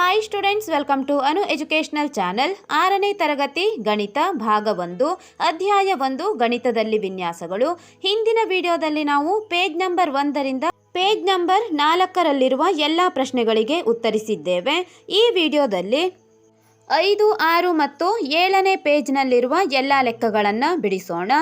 Hi students welcome to Anu educational channel ಆರನೇ ತರಗತಿ, ಗಣಿತ ಭಾಗ ಒಂದು, ಅಧ್ಯಾಯ ಒಂದು, ಗಣಿತದಲ್ಲಿ ವಿನ್ಯಾಸಗಳು. ಹಿಂದಿನ ವಿಡಿಯೋದಲ್ಲಿ ನಾವು ಪೇಜ್ ನಂಬರ್ ಒಂದರಿಂದ ಪೇಜ್ ನಂಬರ್ ನಾಲ್ಕರಲ್ಲಿರುವ ಎಲ್ಲ ಪ್ರಶ್ನೆಗಳಿಗೆ ಉತ್ತರಿಸಿದ್ದೇವೆ. ಈ ವಿಡಿಯೋದಲ್ಲಿ ಐದು, ಆರು ಮತ್ತು ಏಳನೇ ಪೇಜ್ನಲ್ಲಿರುವ ಎಲ್ಲ ಲೆಕ್ಕಗಳನ್ನು ಬಿಡಿಸೋಣ.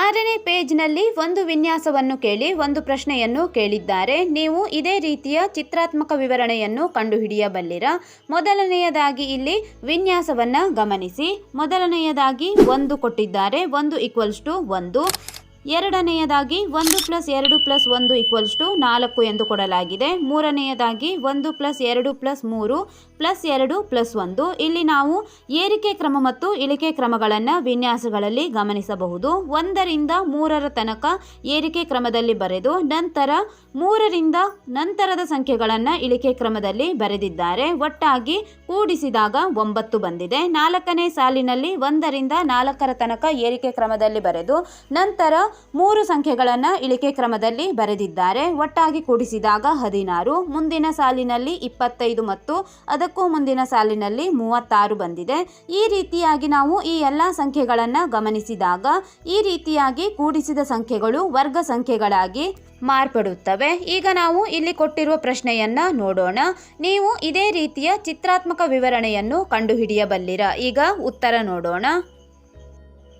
ಆರನೇ ಪೇಜ್ನಲ್ಲಿ ಒಂದು ವಿನ್ಯಾಸವನ್ನು ಕೇಳಿ ಒಂದು ಪ್ರಶ್ನೆಯನ್ನು ಕೇಳಿದ್ದಾರೆ. ನೀವು ಇದೇ ರೀತಿಯ ಚಿತ್ರಾತ್ಮಕ ವಿವರಣೆಯನ್ನು ಕಂಡುಹಿಡಿಯಬಲ್ಲಿರ? ಮೊದಲನೆಯದಾಗಿ ಇಲ್ಲಿ ವಿನ್ಯಾಸವನ್ನು ಗಮನಿಸಿ. ಮೊದಲನೆಯದಾಗಿ ಒಂದು ಕೊಟ್ಟಿದ್ದಾರೆ. ಒಂದು ಈಕ್ವಲ್ಸ್ ಟು ಒಂದು. ಎರಡನೆಯದಾಗಿ ಒಂದು ಪ್ಲಸ್ ಎರಡು ಪ್ಲಸ್ ಒಂದು ಈಕ್ವಲ್ಸ್ ಟು ನಾಲ್ಕು ಎಂದು ಕೊಡಲಾಗಿದೆ. ಮೂರನೆಯದಾಗಿ ಒಂದು ಪ್ಲಸ್ ಎರಡು ಪ್ಲಸ್ ಮೂರು ಪ್ಲಸ್ ಎರಡು ಪ್ಲಸ್ ಒಂದು. ಇಲ್ಲಿ ನಾವು ಏರಿಕೆ ಕ್ರಮ ಮತ್ತು ಇಳಿಕೆ ಕ್ರಮಗಳನ್ನು ವಿನ್ಯಾಸಗಳಲ್ಲಿ ಗಮನಿಸಬಹುದು. ಒಂದರಿಂದ ಮೂರರ ತನಕ ಏರಿಕೆ ಕ್ರಮದಲ್ಲಿ ಬರೆದು ನಂತರ ಮೂರರಿಂದ ನಂತರದ ಸಂಖ್ಯೆಗಳನ್ನು ಇಳಿಕೆ ಕ್ರಮದಲ್ಲಿ ಬರೆದಿದ್ದಾರೆ. ಒಟ್ಟಾಗಿ ಕೂಡಿಸಿದಾಗ ಒಂಬತ್ತು ಬಂದಿದೆ. ನಾಲ್ಕನೇ ಸಾಲಿನಲ್ಲಿ ಒಂದರಿಂದ ನಾಲ್ಕರ ತನಕ ಏರಿಕೆ ಕ್ರಮದಲ್ಲಿ ಬರೆದು ನಂತರ ಮೂರು ಸಂಖ್ಯೆಗಳನ್ನು ಇಳಿಕೆ ಕ್ರಮದಲ್ಲಿ ಬರೆದಿದ್ದಾರೆ. ಒಟ್ಟಾಗಿ ಕೂಡಿಸಿದಾಗ ಹದಿನಾರು, ಮುಂದಿನ ಸಾಲಿನಲ್ಲಿ ಇಪ್ಪತ್ತೈದು ಮತ್ತು ಅದಕ್ಕೂ ಮುಂದಿನ ಸಾಲಿನಲ್ಲಿ ಮೂವತ್ತಾರು ಬಂದಿದೆ. ಈ ರೀತಿಯಾಗಿ ನಾವು ಈ ಎಲ್ಲ ಸಂಖ್ಯೆಗಳನ್ನು ಗಮನಿಸಿದಾಗ ಈ ರೀತಿಯಾಗಿ ಕೂಡಿಸಿದ ಸಂಖ್ಯೆಗಳು ವರ್ಗ ಸಂಖ್ಯೆಗಳಾಗಿ ಮಾರ್ಪಡುತ್ತವೆ. ಈಗ ನಾವು ಇಲ್ಲಿ ಕೊಟ್ಟಿರುವ ಪ್ರಶ್ನೆಯನ್ನ ನೋಡೋಣ. ನೀವು ಇದೇ ರೀತಿಯ ಚಿತ್ರಾತ್ಮಕ ವಿವರಣೆಯನ್ನು ಕಂಡುಹಿಡಿಯಬಲ್ಲಿರ. ಈಗ ಉತ್ತರ ನೋಡೋಣ.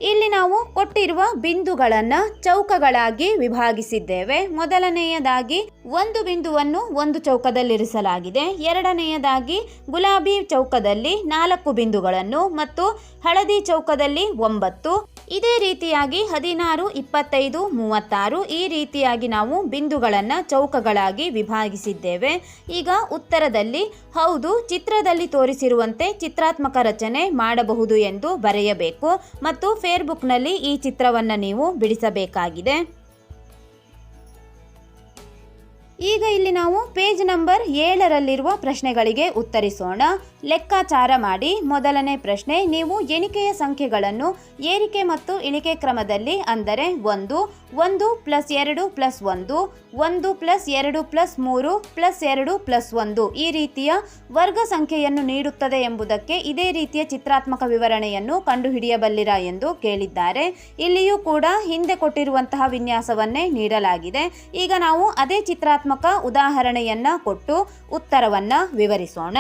ಇಲ್ಲಿ ನಾವು ಕೊಟ್ಟಿರುವ ಬಿಂದುಗಳನ್ನು ಚೌಕಗಳಾಗಿ ವಿಭಾಗಿಸಿದ್ದೇವೆ. ಮೊದಲನೆಯದಾಗಿ ಒಂದು ಬಿಂದುವನ್ನು ಒಂದು ಚೌಕದಲ್ಲಿರಿಸಲಾಗಿದೆ. ಎರಡನೆಯದಾಗಿ ಗುಲಾಬಿ ಚೌಕದಲ್ಲಿ ನಾಲ್ಕು ಬಿಂದುಗಳನ್ನು ಮತ್ತು ಹಳದಿ ಚೌಕದಲ್ಲಿ ಒಂಬತ್ತು. ಇದೇ ರೀತಿಯಾಗಿ ಹದಿನಾರು, ಇಪ್ಪತ್ತೈದು, ಮೂವತ್ತಾರು ಈ ರೀತಿಯಾಗಿ ನಾವು ಬಿಂದುಗಳನ್ನು ಚೌಕಗಳಾಗಿ ವಿಭಾಗಿಸಿದ್ದೇವೆ. ಈಗ ಉತ್ತರದಲ್ಲಿ ಹೌದು, ಚಿತ್ರದಲ್ಲಿ ತೋರಿಸಿರುವಂತೆ ಚಿತ್ರಾತ್ಮಕ ರಚನೆ ಮಾಡಬಹುದು ಎಂದು ಬರೆಯಬೇಕು ಮತ್ತು ಫೇರ್ಬುಕ್ನಲ್ಲಿ ಈ ಚಿತ್ರವನ್ನು ನೀವು ಬಿಡಿಸಬೇಕಾಗಿದೆ. ಈಗ ಇಲ್ಲಿ ನಾವು ಪೇಜ್ ನಂಬರ್ ಏಳರಲ್ಲಿರುವ ಪ್ರಶ್ನೆಗಳಿಗೆ ಉತ್ತರಿಸೋಣ. ಲೆಕ್ಕಾಚಾರ ಮಾಡಿ. ಮೊದಲನೇ ಪ್ರಶ್ನೆ, ನೀವು ಎಣಿಕೆಯ ಸಂಖ್ಯೆಗಳನ್ನು ಏರಿಕೆ ಮತ್ತು ಇಳಿಕೆ ಕ್ರಮದಲ್ಲಿ ಅಂದರೆ ಒಂದು ಒಂದು ಪ್ಲಸ್ ಎರಡು ಪ್ಲಸ್ ಒಂದು ಒಂದು ಪ್ಲಸ್ ಎರಡು ಪ್ಲಸ್ ಮೂರು ಪ್ಲಸ್ ಎರಡು ಪ್ಲಸ್ ಒಂದು ಈ ರೀತಿಯ ವರ್ಗ ಸಂಖ್ಯೆಯನ್ನು ನೀಡುತ್ತದೆ ಎಂಬುದಕ್ಕೆ ಇದೇ ರೀತಿಯ ಚಿತ್ರಾತ್ಮಕ ವಿವರಣೆಯನ್ನು ಕಂಡುಹಿಡಿಯಬಲ್ಲಿರ ಎಂದು ಕೇಳಿದ್ದಾರೆ. ಇಲ್ಲಿಯೂ ಕೂಡ ಹಿಂದೆ ಕೊಟ್ಟಿರುವಂತಹ ವಿನ್ಯಾಸವನ್ನೇ ನೀಡಲಾಗಿದೆ. ಈಗ ನಾವು ಅದೇ ಚಿತ್ರಾತ್ಮಕ ಉದಾಹರಣೆಯನ್ನ ಕೊಟ್ಟು ಉತ್ತರವನ್ನ ವಿವರಿಸೋಣ.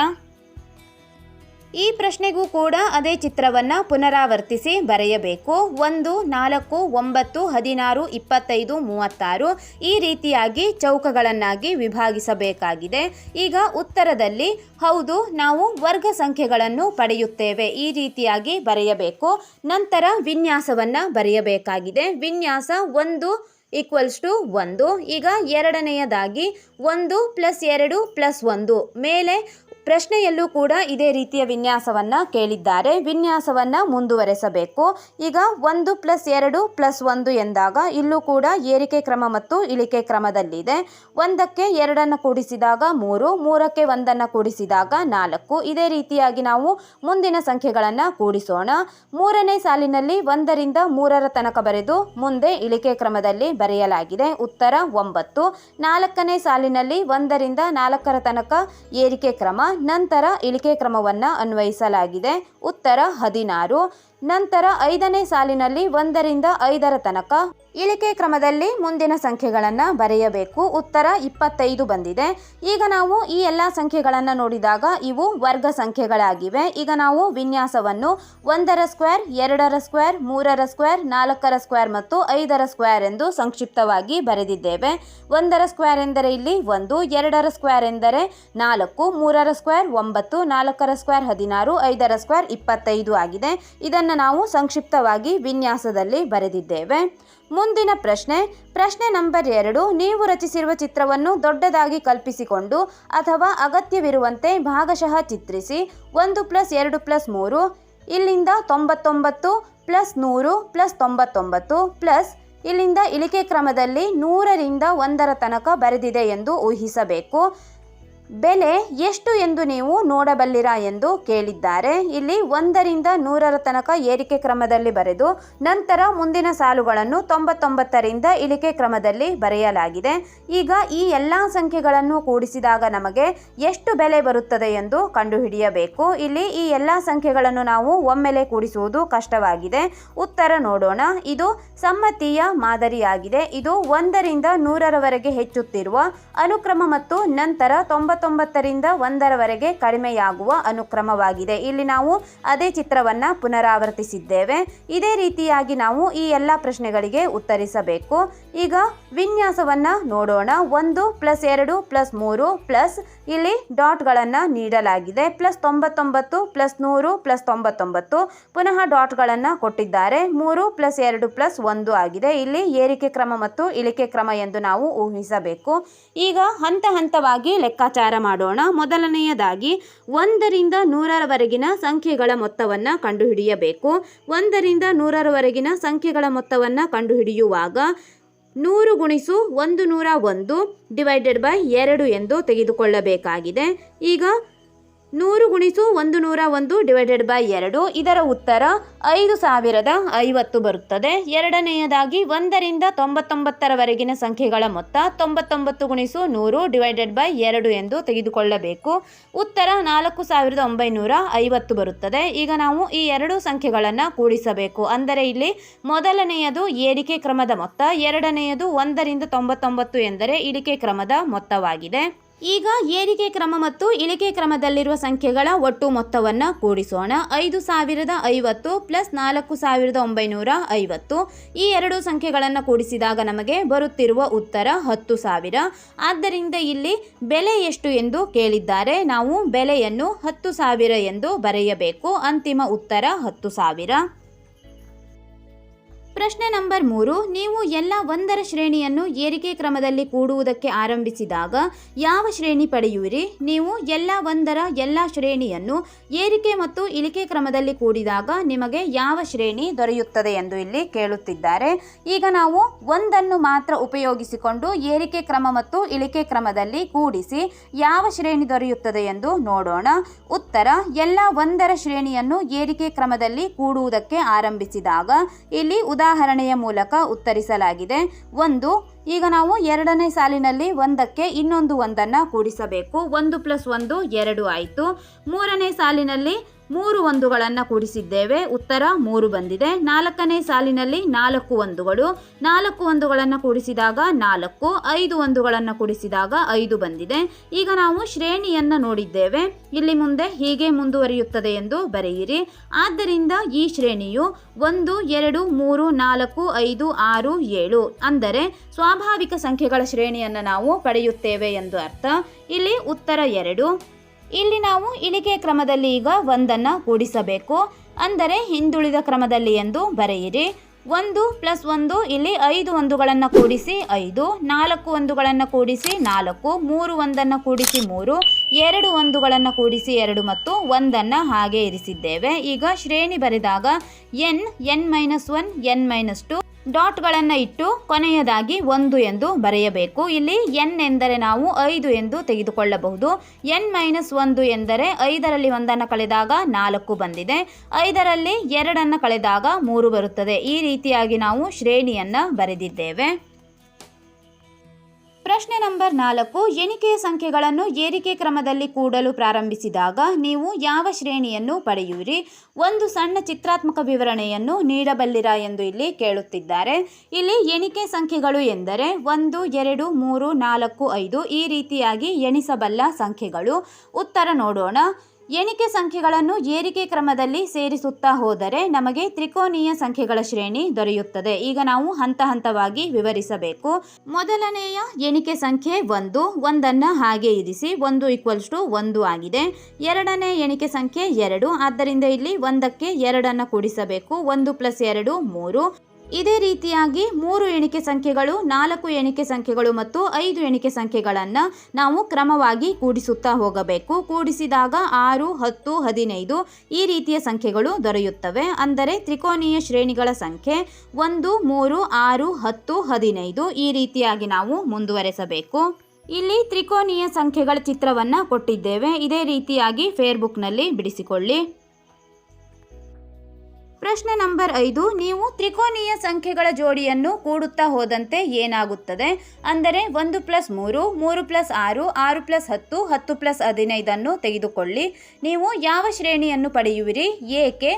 ಈ ಪ್ರಶ್ನೆಗೂ ಕೂಡ ಅದೇ ಚಿತ್ರವನ್ನು ಪುನರಾವರ್ತಿಸಿ ಬರೆಯಬೇಕು. ಒಂದು, ನಾಲ್ಕು, ಒಂಬತ್ತು, ಹದಿನಾರು, ಇಪ್ಪತ್ತೈದು, ಮೂವತ್ತಾರು ಈ ರೀತಿಯಾಗಿ ಚೌಕಗಳನ್ನಾಗಿ ವಿಭಾಗಿಸಬೇಕಾಗಿದೆ. ಈಗ ಉತ್ತರದಲ್ಲಿ ಹೌದು, ನಾವು ವರ್ಗ ಸಂಖ್ಯೆಗಳನ್ನು ಪಡೆಯುತ್ತೇವೆ ಈ ರೀತಿಯಾಗಿ ಬರೆಯಬೇಕು. ನಂತರ ವಿನ್ಯಾಸವನ್ನು ಬರೆಯಬೇಕಾಗಿದೆ. ವಿನ್ಯಾಸ ಒಂದು ಈಕ್ವಲ್ಸ್ ಟು ಒಂದು. ಈಗ ಎರಡನೆಯದಾಗಿ ಒಂದು ಪ್ಲಸ್ ಎರಡು ಪ್ಲಸ್ ಒಂದು. ಮೇಲೆ ಪ್ರಶ್ನೆಯಲ್ಲೂ ಕೂಡ ಇದೇ ರೀತಿಯ ವಿನ್ಯಾಸವನ್ನು ಕೇಳಿದ್ದಾರೆ. ವಿನ್ಯಾಸವನ್ನು ಮುಂದುವರೆಸಬೇಕು. ಈಗ ಒಂದು ಪ್ಲಸ್ ಎರಡು ಪ್ಲಸ್ ಒಂದು ಎಂದಾಗ ಇಲ್ಲೂ ಕೂಡ ಏರಿಕೆ ಕ್ರಮ ಮತ್ತು ಇಳಿಕೆ ಕ್ರಮದಲ್ಲಿದೆ. ಒಂದಕ್ಕೆ ಎರಡನ್ನು ಕೂಡಿಸಿದಾಗ ಮೂರು, ಮೂರಕ್ಕೆ ಒಂದನ್ನು ಕೂಡಿಸಿದಾಗ ನಾಲ್ಕು. ಇದೇ ರೀತಿಯಾಗಿ ನಾವು ಮುಂದಿನ ಸಂಖ್ಯೆಗಳನ್ನು ಕೂಡಿಸೋಣ. ಮೂರನೇ ಸಾಲಿನಲ್ಲಿ ಒಂದರಿಂದ ಮೂರರ ತನಕ ಬರೆದು ಮುಂದೆ ಇಳಿಕೆ ಕ್ರಮದಲ್ಲಿ ಬರೆಯಲಾಗಿದೆ. ಉತ್ತರ ಒಂಬತ್ತು. ನಾಲ್ಕನೇ ಸಾಲಿನಲ್ಲಿ ಒಂದರಿಂದ ನಾಲ್ಕರ ತನಕ ಏರಿಕೆ ಕ್ರಮ. ನಂತರ ಇಳಿಕೆ ಕ್ರಮವನ್ನು ಅನ್ವಯಿಸಲಾಗಿದೆ. ಉತ್ತರ ಹದಿನಾರು ನಂತರ ಐದನೇ ಸಾಲಿನಲ್ಲಿ ಒಂದರಿಂದ ಐದರ ತನಕ ಇಳಿಕೆ ಕ್ರಮದಲ್ಲಿ ಮುಂದಿನ ಸಂಖ್ಯೆಗಳನ್ನು ಬರೆಯಬೇಕು. ಉತ್ತರ ಇಪ್ಪತ್ತೈದು ಬಂದಿದೆ. ಈಗ ನಾವು ಈ ಎಲ್ಲ ಸಂಖ್ಯೆಗಳನ್ನು ನೋಡಿದಾಗ ಇವು ವರ್ಗ ಸಂಖ್ಯೆಗಳಾಗಿವೆ. ಈಗ ನಾವು ವಿನ್ಯಾಸವನ್ನು ಒಂದರ ಸ್ಕ್ವೇರ್, ಎರಡರ ಸ್ಕ್ವೇರ್, ಮೂರರ ಸ್ಕ್ವೇರ್, ನಾಲ್ಕರ ಸ್ಕ್ವೇರ್ ಮತ್ತು ಐದರ ಸ್ಕ್ವೇರ್ ಎಂದು ಸಂಕ್ಷಿಪ್ತವಾಗಿ ಬರೆದಿದ್ದೇವೆ. ಒಂದರ ಸ್ಕ್ವೇರ್ ಎಂದರೆ ಇಲ್ಲಿ ಒಂದು, ಎರಡರ ಸ್ಕ್ವೇರ್ ಎಂದರೆ ನಾಲ್ಕು, ಮೂರರ ಸ್ಕ್ವೇರ್ ಒಂಬತ್ತು, ನಾಲ್ಕರ ಸ್ಕ್ವೇರ್ ಹದಿನಾರು, ಐದರ ಸ್ಕ್ವೇರ್ ಇಪ್ಪತ್ತೈದು ಆಗಿದೆ. ಇದನ್ನು ನಾವು ಸಂಕ್ಷಿಪ್ತವಾಗಿ ವಿನ್ಯಾಸದಲ್ಲಿ ಬರೆದಿದ್ದೇವೆ. ಮುಂದಿನ ಪ್ರಶ್ನೆ. ಪ್ರಶ್ನೆ ನಂಬರ್ ಎರಡು. ನೀವು ರಚಿಸಿರುವ ಚಿತ್ರವನ್ನು ದೊಡ್ಡದಾಗಿ ಕಲ್ಪಿಸಿಕೊಂಡು ಅಥವಾ ಅಗತ್ಯವಿರುವಂತೆ ಭಾಗಶಃ ಚಿತ್ರಿಸಿ. ಒಂದು ಪ್ಲಸ್ ಎರಡು ಪ್ಲಸ್ ಮೂರು, ಇಲ್ಲಿಂದ ತೊಂಬತ್ತೊಂಬತ್ತು, ಪ್ಲಸ್ ನೂರು, ಪ್ಲಸ್ ತೊಂಬತ್ತೊಂಬತ್ತು, ಪ್ಲಸ್ ಇಲ್ಲಿಂದ ಇಳಿಕೆ ಕ್ರಮದಲ್ಲಿ ನೂರರಿಂದ ಒಂದರ ತನಕ ಬರೆದಿದೆ ಎಂದು ಊಹಿಸಬೇಕು. ಬೆಲೆ ಎಷ್ಟು ಎಂದು ನೀವು ನೋಡಬಲ್ಲಿರಾ ಎಂದು ಕೇಳಿದ್ದಾರೆ. ಇಲ್ಲಿ ಒಂದರಿಂದ ನೂರರ ತನಕ ಏರಿಕೆ ಕ್ರಮದಲ್ಲಿ ಬರೆದು, ನಂತರ ಮುಂದಿನ ಸಾಲುಗಳನ್ನು ತೊಂಬತ್ತೊಂಬತ್ತರಿಂದ ಇಳಿಕೆ ಕ್ರಮದಲ್ಲಿ ಬರೆಯಲಾಗಿದೆ. ಈಗ ಈ ಎಲ್ಲ ಸಂಖ್ಯೆಗಳನ್ನು ಕೂಡಿಸಿದಾಗ ನಮಗೆ ಎಷ್ಟು ಬೆಲೆ ಬರುತ್ತದೆ ಎಂದು ಕಂಡುಹಿಡಿಯಬೇಕು. ಇಲ್ಲಿ ಈ ಎಲ್ಲ ಸಂಖ್ಯೆಗಳನ್ನು ನಾವು ಒಮ್ಮೆಲೆ ಕೂಡಿಸುವುದು ಕಷ್ಟವಾಗಿದೆ. ಉತ್ತರ ನೋಡೋಣ. ಇದು ಸಮ್ಮತಿಯ ಮಾದರಿಯಾಗಿದೆ. ಇದು ಒಂದರಿಂದ ನೂರರವರೆಗೆ ಹೆಚ್ಚುತ್ತಿರುವ ಅನುಕ್ರಮ ಮತ್ತು ನಂತರ ತೊಂಬತ್ತೊಂಬತ್ತರಿಂದ ಒಂದರವರೆಗೆ ಕಡಿಮೆಯಾಗುವ ಅನುಕ್ರಮವಾಗಿದೆ. ಇಲ್ಲಿ ನಾವು ಅದೇ ಚಿತ್ರವನ್ನು ಪುನರಾವರ್ತಿಸಿದ್ದೇವೆ. ಇದೇ ರೀತಿಯಾಗಿ ನಾವು ಈ ಎಲ್ಲ ಪ್ರಶ್ನೆಗಳಿಗೆ ಉತ್ತರಿಸಬೇಕು. ಈಗ ವಿನ್ಯಾಸವನ್ನು ನೋಡೋಣ. ಒಂದು ಪ್ಲಸ್ ಎರಡು ಪ್ಲಸ್ ಮೂರು ಪ್ಲಸ್ ಇಲ್ಲಿ ಡಾಟ್ಗಳನ್ನು ನೀಡಲಾಗಿದೆ. ಪ್ಲಸ್ ತೊಂಬತ್ತೊಂಬತ್ತು, ಪ್ಲಸ್ ನೂರು, ಪ್ಲಸ್ ತೊಂಬತ್ತೊಂಬತ್ತು. ಪುನಃ ಡಾಟ್ಗಳನ್ನು ಕೊಟ್ಟಿದ್ದಾರೆ. ಮೂರು ಪ್ಲಸ್ ಎರಡು ಪ್ಲಸ್ ಒಂದು ಆಗಿದೆ. ಇಲ್ಲಿ ಏರಿಕೆ ಕ್ರಮ ಮತ್ತು ಇಳಿಕೆ ಕ್ರಮ ಎಂದು ನಾವು ಊಹಿಸಬೇಕು. ಈಗ ಹಂತ ಹಂತವಾಗಿ ಲೆಕ್ಕಾಚಾರ ಮಾಡೋಣ. ಮೊದಲನೆಯದಾಗಿ, ಒಂದರಿಂದ ನೂರರವರೆಗಿನ ಸಂಖ್ಯೆಗಳ ಮೊತ್ತವನ್ನು ಕಂಡುಹಿಡಿಯಬೇಕು. ಒಂದರಿಂದ ನೂರರವರೆಗಿನ ಸಂಖ್ಯೆಗಳ ಮೊತ್ತವನ್ನು ಕಂಡುಹಿಡಿಯುವಾಗ ನೂರು ಗುಣಿಸು ಒಂದು ನೂರ ಒಂದು ಡಿವೈಡೆಡ್ ಬೈ ಎರಡು ಎಂದು ತೆಗೆದುಕೊಳ್ಳಬೇಕಾಗಿದೆ. ಈಗ ನೂರು ಗುಣಿಸು ಒಂದು ನೂರ ಒಂದು ಡಿವೈಡೆಡ್ ಬೈ ಎರಡು. ಇದರ ಉತ್ತರ ಐದು ಸಾವಿರದ ಐವತ್ತು ಬರುತ್ತದೆ. ಎರಡನೆಯದಾಗಿ ಒಂದರಿಂದ ತೊಂಬತ್ತೊಂಬತ್ತರವರೆಗಿನ ಸಂಖ್ಯೆಗಳ ಮೊತ್ತ ತೊಂಬತ್ತೊಂಬತ್ತು ಗುಣಿಸು ನೂರು ಡಿವೈಡೆಡ್ ಬೈ ಎರಡು ಎಂದು ತೆಗೆದುಕೊಳ್ಳಬೇಕು. ಉತ್ತರ ನಾಲ್ಕು ಸಾವಿರದ ಒಂಬೈನೂರ ಐವತ್ತು ಬರುತ್ತದೆ. ಈಗ ನಾವು ಈ ಎರಡು ಸಂಖ್ಯೆಗಳನ್ನು ಕೂಡಿಸಬೇಕು. ಅಂದರೆ ಇಲ್ಲಿ ಮೊದಲನೆಯದು ಏರಿಕೆ ಕ್ರಮದ ಮೊತ್ತ, ಎರಡನೆಯದು ಒಂದರಿಂದ ತೊಂಬತ್ತೊಂಬತ್ತು ಎಂದರೆ ಇಳಿಕೆ ಕ್ರಮದ ಮೊತ್ತವಾಗಿದೆ. ಈಗ ಏರಿಕೆ ಕ್ರಮ ಮತ್ತು ಇಳಿಕೆ ಕ್ರಮದಲ್ಲಿರುವ ಸಂಖ್ಯೆಗಳ ಒಟ್ಟು ಮೊತ್ತವನ್ನು ಕೂಡಿಸೋಣ. ಐದು ಸಾವಿರದ ಐವತ್ತು ಪ್ಲಸ್ ನಾಲ್ಕು ಸಾವಿರದ ಒಂಬೈನೂರ ಐವತ್ತು. ಈ ಎರಡು ಸಂಖ್ಯೆಗಳನ್ನು ಕೂಡಿಸಿದಾಗ ನಮಗೆ ಬರುತ್ತಿರುವ ಉತ್ತರ ಹತ್ತು ಸಾವಿರ. ಆದ್ದರಿಂದ ಇಲ್ಲಿ ಬೆಲೆ ಎಷ್ಟು ಎಂದು ಕೇಳಿದ್ದಾರೆ. ನಾವು ಬೆಲೆಯನ್ನು ಹತ್ತು ಸಾವಿರ ಎಂದು ಬರೆಯಬೇಕು. ಅಂತಿಮ ಉತ್ತರ ಹತ್ತು ಸಾವಿರ. ಪ್ರಶ್ನೆ ನಂಬರ್ ಮೂರು, ನೀವು ಎಲ್ಲ ಒಂದರ ಶ್ರೇಣಿಯನ್ನು ಏರಿಕೆ ಕ್ರಮದಲ್ಲಿ ಕೂಡುವುದಕ್ಕೆ ಆರಂಭಿಸಿದಾಗ ಯಾವ ಶ್ರೇಣಿ ಪಡೆಯುವಿರಿ? ನೀವು ಎಲ್ಲ ಒಂದರ ಎಲ್ಲ ಶ್ರೇಣಿಯನ್ನು ಏರಿಕೆ ಮತ್ತು ಇಳಿಕೆ ಕ್ರಮದಲ್ಲಿ ಕೂಡಿದಾಗ ನಿಮಗೆ ಯಾವ ಶ್ರೇಣಿ ದೊರೆಯುತ್ತದೆ ಎಂದು ಇಲ್ಲಿ ಕೇಳುತ್ತಿದ್ದಾರೆ. ಈಗ ನಾವು ಒಂದನ್ನು ಮಾತ್ರ ಉಪಯೋಗಿಸಿಕೊಂಡು ಏರಿಕೆ ಕ್ರಮ ಮತ್ತು ಇಳಿಕೆ ಕ್ರಮದಲ್ಲಿ ಕೂಡಿಸಿ ಯಾವ ಶ್ರೇಣಿ ದೊರೆಯುತ್ತದೆ ಎಂದು ನೋಡೋಣ. ಉತ್ತರ, ಎಲ್ಲ ಒಂದರ ಶ್ರೇಣಿಯನ್ನು ಏರಿಕೆ ಕ್ರಮದಲ್ಲಿ ಕೂಡುವುದಕ್ಕೆ ಆರಂಭಿಸಿದಾಗ ಇಲ್ಲಿ ಉದಾಹರಣೆಯ ಮೂಲಕ ಉತ್ತರಿಸಲಾಗಿದೆ. ಒಂದು, ಈಗ ನಾವು ಎರಡನೇ ಸಾಲಿನಲ್ಲಿ ಒಂದಕ್ಕೆ ಇನ್ನೊಂದು ಒಂದನ್ನು ಕೂಡಿಸಬೇಕು. ಒಂದು ಪ್ಲಸ್ ಒಂದು ಎರಡು ಆಯಿತು. ಮೂರನೇ ಸಾಲಿನಲ್ಲಿ ಮೂರು ಒಂದುಗಳನ್ನು ಕೂಡಿಸಿದ್ದೇವೆ. ಉತ್ತರ ಮೂರು ಬಂದಿದೆ. ನಾಲ್ಕನೇ ಸಾಲಿನಲ್ಲಿ ನಾಲ್ಕು ಒಂದುಗಳು. ನಾಲ್ಕು ಒಂದುಗಳನ್ನು ಕೂಡಿಸಿದಾಗ ನಾಲ್ಕು, ಐದು ಒಂದುಗಳನ್ನು ಕೂಡಿಸಿದಾಗ ಐದು ಬಂದಿದೆ. ಈಗ ನಾವು ಶ್ರೇಣಿಯನ್ನು ನೋಡಿದ್ದೇವೆ. ಇಲ್ಲಿ ಮುಂದೆ ಹೀಗೆ ಮುಂದುವರಿಯುತ್ತದೆ ಎಂದು ಬರೆಯಿರಿ. ಆದ್ದರಿಂದ ಈ ಶ್ರೇಣಿಯು ಒಂದು, ಎರಡು, ಮೂರು, ನಾಲ್ಕು, ಐದು, ಆರು, ಏಳು ಅಂದರೆ ಸ್ವಾಭಾವಿಕ ಸಂಖ್ಯೆಗಳ ಶ್ರೇಣಿಯನ್ನು ನಾವು ಪಡೆಯುತ್ತೇವೆ ಎಂದು ಅರ್ಥ. ಇಲ್ಲಿ ಉತ್ತರ ಎರಡು ಇಲ್ಲಿ ನಾವು ಇಳಿಕೆ ಕ್ರಮದಲ್ಲಿ ಈಗ ಒಂದನ್ನು ಕೂಡಿಸಬೇಕು. ಅಂದರೆ ಹಿಂದುಳಿದ ಕ್ರಮದಲ್ಲಿ ಎಂದು ಬರೆಯಿರಿ. ಒಂದು ಪ್ಲಸ್ ಒಂದು ಇಲ್ಲಿ ಐದು ಒಂದುಗಳನ್ನು ಕೂಡಿಸಿ ಐದು, ನಾಲ್ಕು ಒಂದುಗಳನ್ನು ಕೂಡಿಸಿ ನಾಲ್ಕು, ಮೂರು ಒಂದನ್ನು ಕೂಡಿಸಿ ಮೂರು, ಎರಡು ಒಂದುಗಳನ್ನು ಕೂಡಿಸಿ ಎರಡು ಮತ್ತು ಒಂದನ್ನು ಹಾಗೆ ಇರಿಸಿದ್ದೇವೆ. ಈಗ ಶ್ರೇಣಿ ಬರೆದಾಗ N N minus one, N minus two ಡಾಟ್ಗಳನ್ನು ಇಟ್ಟು ಕೊನೆಯದಾಗಿ ಒಂದು ಎಂದು ಬರೆಯಬೇಕು. ಇಲ್ಲಿ ಎನ್ ಎಂದರೆ ನಾವು ಐದು ಎಂದು ತೆಗೆದುಕೊಳ್ಳಬಹುದು. ಎನ್ ಮೈನಸ್ ಒಂದು ಎಂದರೆ ಐದರಲ್ಲಿ ಒಂದನ್ನು ಕಳೆದಾಗ ನಾಲ್ಕು ಬಂದಿದೆ. ಐದರಲ್ಲಿ ಎರಡನ್ನು ಕಳೆದಾಗ ಮೂರು ಬರುತ್ತದೆ. ಈ ರೀತಿಯಾಗಿ ನಾವು ಶ್ರೇಣಿಯನ್ನು ಬರೆದಿದ್ದೇವೆ. ಪ್ರಶ್ನೆ ನಂಬರ್ ನಾಲ್ಕು ಎಣಿಕೆಯ ಸಂಖ್ಯೆಗಳನ್ನು ಏರಿಕೆ ಕ್ರಮದಲ್ಲಿ ಕೂಡಲು ಪ್ರಾರಂಭಿಸಿದಾಗ ನೀವು ಯಾವ ಶ್ರೇಣಿಯನ್ನು ಪಡೆಯುವಿರಿ? ಒಂದು ಸಣ್ಣ ಚಿತ್ರಾತ್ಮಕ ವಿವರಣೆಯನ್ನು ನೀಡಬಲ್ಲಿರಾ ಎಂದು ಇಲ್ಲಿ ಕೇಳುತ್ತಿದ್ದಾರೆ. ಇಲ್ಲಿ ಎಣಿಕೆ ಸಂಖ್ಯೆಗಳು ಎಂದರೆ ಒಂದು, ಎರಡು, ಮೂರು, ನಾಲ್ಕು, ಐದು ಈ ರೀತಿಯಾಗಿ ಎಣಿಸಬಲ್ಲ ಸಂಖ್ಯೆಗಳು. ಉತ್ತರ ನೋಡೋಣ. ಎಣಿಕೆ ಸಂಖ್ಯೆಗಳನ್ನು ಏರಿಕೆ ಕ್ರಮದಲ್ಲಿ ಸೇರಿಸುತ್ತಾ ಹೋದರೆ ನಮಗೆ ತ್ರಿಕೋನೀಯ ಸಂಖ್ಯೆಗಳ ಶ್ರೇಣಿ ದೊರೆಯುತ್ತದೆ. ಈಗ ನಾವು ಹಂತ ಹಂತವಾಗಿ ವಿವರಿಸಬೇಕು. ಮೊದಲನೆಯ ಎಣಿಕೆ ಸಂಖ್ಯೆ ಒಂದು. ಒಂದನ್ನು ಹಾಗೆ ಇರಿಸಿ. ಒಂದು ಈಕ್ವಲ್ಸ್ ಟು ಒಂದು ಆಗಿದೆ. ಎರಡನೇ ಎಣಿಕೆ ಸಂಖ್ಯೆ ಎರಡು. ಆದ್ದರಿಂದ ಇಲ್ಲಿ ಒಂದಕ್ಕೆ ಎರಡನ್ನು ಕೂಡಿಸಬೇಕು. ಒಂದು ಪ್ಲಸ್ ಎರಡು, ಮೂರು. ಇದೇ ರೀತಿಯಾಗಿ ಮೂರು ಎಣಿಕೆ ಸಂಖ್ಯೆಗಳು, ನಾಲ್ಕು ಎಣಿಕೆ ಸಂಖ್ಯೆಗಳು ಮತ್ತು ಐದು ಎಣಿಕೆ ಸಂಖ್ಯೆಗಳನ್ನು ನಾವು ಕ್ರಮವಾಗಿ ಕೂಡಿಸುತ್ತಾ ಹೋಗಬೇಕು. ಕೂಡಿಸಿದಾಗ ಆರು, ಹತ್ತು, ಹದಿನೈದು ಈ ರೀತಿಯ ಸಂಖ್ಯೆಗಳು ದೊರೆಯುತ್ತವೆ. ಅಂದರೆ ತ್ರಿಕೋನೀಯ ಶ್ರೇಣಿಗಳ ಸಂಖ್ಯೆ ಒಂದು, ಮೂರು, ಆರು, ಹತ್ತು, ಹದಿನೈದು ಈ ರೀತಿಯಾಗಿ ನಾವು ಮುಂದುವರೆಸಬೇಕು. ಇಲ್ಲಿ ತ್ರಿಕೋನೀಯ ಸಂಖ್ಯೆಗಳ ಚಿತ್ರವನ್ನು ಕೊಟ್ಟಿದ್ದೇವೆ. ಇದೇ ರೀತಿಯಾಗಿ ಫೇರ್ಬುಕ್ನಲ್ಲಿ ಬಿಡಿಸಿಕೊಳ್ಳಿ. ಪ್ರಶ್ನೆ ನಂಬರ್ ಐದು, ನೀವು ತ್ರಿಕೋನೀಯ ಸಂಖ್ಯೆಗಳ ಜೋಡಿಯನ್ನು ಕೂಡುತ್ತಾ ಹೋದಂತೆ ಏನಾಗುತ್ತದೆ? ಅಂದರೆ ಒಂದು ಪ್ಲಸ್ ಮೂರು ಮೂರು ಪ್ಲಸ್ ಆರು ಆರು ಪ್ಲಸ್ ಹತ್ತು ಹತ್ತು ಪ್ಲಸ್ ಹದಿನೈದನ್ನು ತೆಗೆದುಕೊಳ್ಳಿ. ನೀವು ಯಾವ ಶ್ರೇಣಿಯನ್ನು ಪಡೆಯುವಿರಿ? ಏಕೆ?